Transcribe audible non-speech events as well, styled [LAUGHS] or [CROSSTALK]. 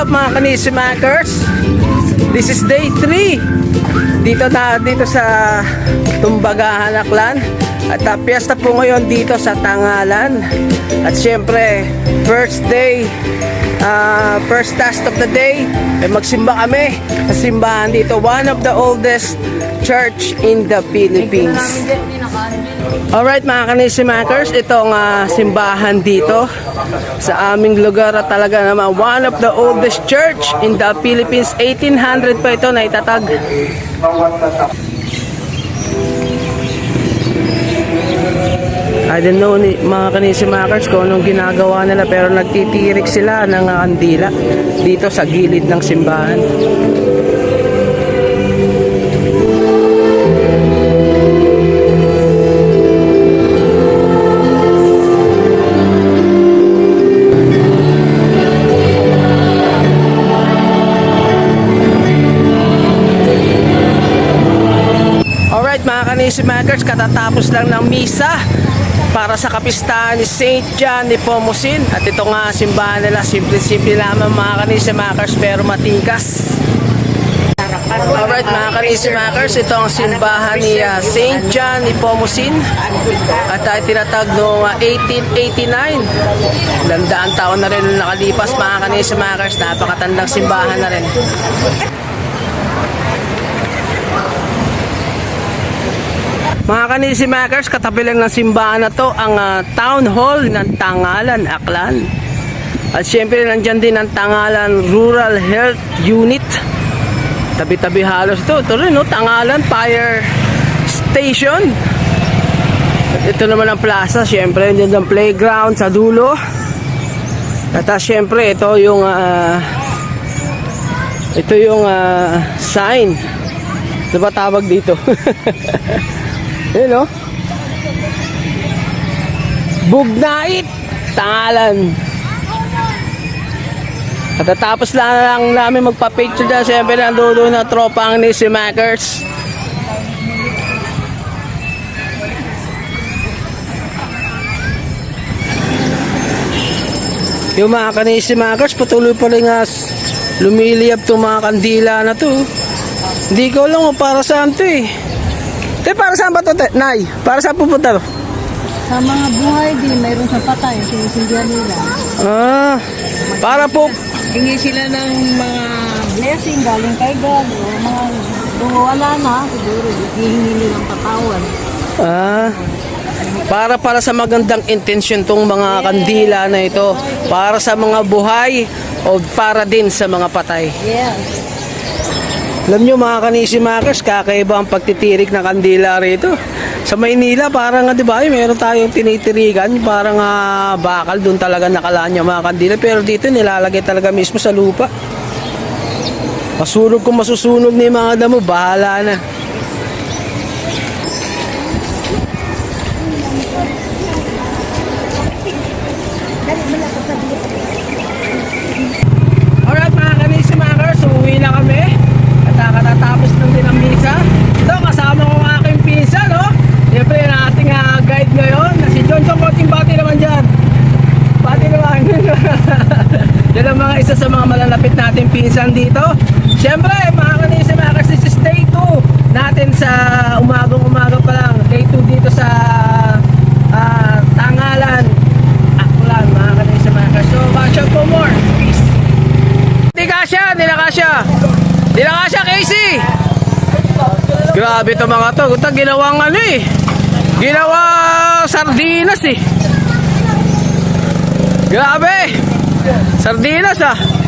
up mga kanisimakers? This is day 3 Dito na dito sa Tumbaga, Hanaklan. At uh, piyesta po ngayon dito sa Tangalan. At syempre first day uh, First task of the day eh, Magsimba kami sa simbahan dito. One of the oldest church in the Philippines Alright mga kanisimakers, itong uh, simbahan dito sa aming lugar at talaga naman one of the oldest church in the Philippines. 1800 pa ito na itatag. I don't know ni mga kanisimakers kung anong ginagawa nila pero nagtitirik sila ng kandila dito sa gilid ng simbahan. Alright mga kanisimakers, katatapos lang ng misa para sa kapistahan ni St. John ni Pomosin. At ito nga simbahan nila, simple-simple lamang mga kanisimakers pero matikas. Alright mga kanisimakers, ito ang simbahan ni uh, St. John ni Pomosin. At uh, tinatag noong uh, 1889. Landaan taon na rin nakalipas mga kanisimakers, napakatandang simbahan na rin. Mga kanisi makers, katabi lang ng simbahan na to ang ah, Town Hall ng Tangalan, Aklan. At syempre nandyan din ang Tangalan Rural Health Unit. Tabi-tabi halos ito. Ito rin, no? Tangalan Fire Station. At ito naman ang plaza, syempre nandyan ang playground sa dulo. At ah, syempre ito yung ah, ito yung ah, sign. Ano ba tawag dito? [LAUGHS] Yun o. Bugnait. Tangalan. Katatapos lang, lang namin magpa-picture dyan. Siyempre nandulo na tropa ang ni si Makers. Yung mga kanisi Makers, patuloy pa rin nga lumiliyab itong mga kandila na to. Hindi ko alam kung para saan to eh. Te, para saan ba to, te? Nay? Para saan pupunta to? Sa mga buhay din, mayroon sa patay, sinisindihan nila. Ah, para po... Hingi sila ng mga blessing galing kay God o mga kung wala na, siguro hihingi nilang patawan. Ah, para para sa magandang intensyon tong mga kandila na ito. Para sa mga buhay o para din sa mga patay. Yes. Alam nyo mga kanisimakers, kakaiba ang pagtitirik ng kandila rito. Sa Maynila, parang nga, di ba, meron tayong tinitirigan, parang ah, bakal, doon talaga nakalaan yung mga kandila. Pero dito, nilalagay talaga mismo sa lupa. Masunog kung masusunog ni mga damo, bahala na. Isa sa mga malalapit natin pinsan dito. Siyempre, mga kanisimakers, this is day 2 natin sa umagang umaga pa lang. Day 2 dito sa ah, Tangalan, Aklan, mga kanisimakers. So, watch out for more. Peace. Di kasya, di na kasya. Di na kasya, Casey. Grabe to mga to. Guta, ginawang ano eh. Ginawa sardinas eh. Grabe. Sardinas ah.